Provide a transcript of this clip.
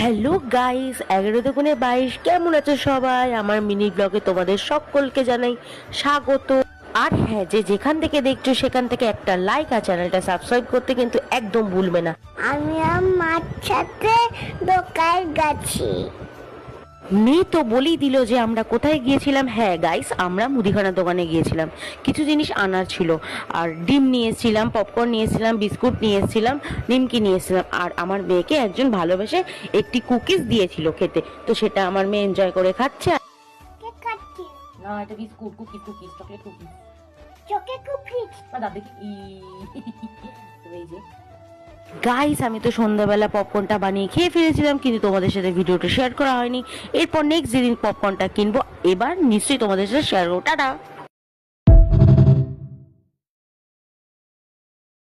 Hello guys এগারো দোকানে বাইশ। কেমন আছে সবাই? আমার মিনি ব্লগে তোমাদের সকলকে জানাই স্বাগত। আর হ্যাঁ যে যেখান থেকে দেখছ, সেখান থেকে একটা লাইক আর চ্যানেলটা সাবস্ক্রাইব করতে কিন্তু একদম ভুলবে না। আমি আমার সাথে দোকান গেছি। মেয়ে তো বলেই দিল যে আমরা কোথায় গিয়েছিলাম? হ্যাঁ গাইস আমরা মুদিখানা দোকানে গিয়েছিলাম। কিছু জিনিস আনার ছিল। আর ডিম নিয়ে এসেছিলাম পপকর্ন নিয়ে এসেছিলাম বিস্কুট নিয়ে এসেছিলাম নিমকি নিয়ে এসেছিলাম। আর আমার মেয়েকে একজন ভালোবেসে একটি কুকিজ দিয়েছিল খেতে। তো সেটা আমার মেয়ে এনজয় করে খাচ্ছে। না এটা biscuit cookies chocolate cookies cookie ই তো এই যে। গাইস আমি তো সন্ধ্যাবেলা পপকর্নটা বানিয়ে খেয়ে ফেলেছিলাম কিন্তু তোমাদের সাথে ভিডিওটা শেয়ার করা হয়নি। এরপর নেক্সট যেদিন পপকর্নটা কিনবো, এবার নিশ্চয়ই তোমাদের সাথে শেয়ার করব। টাটা!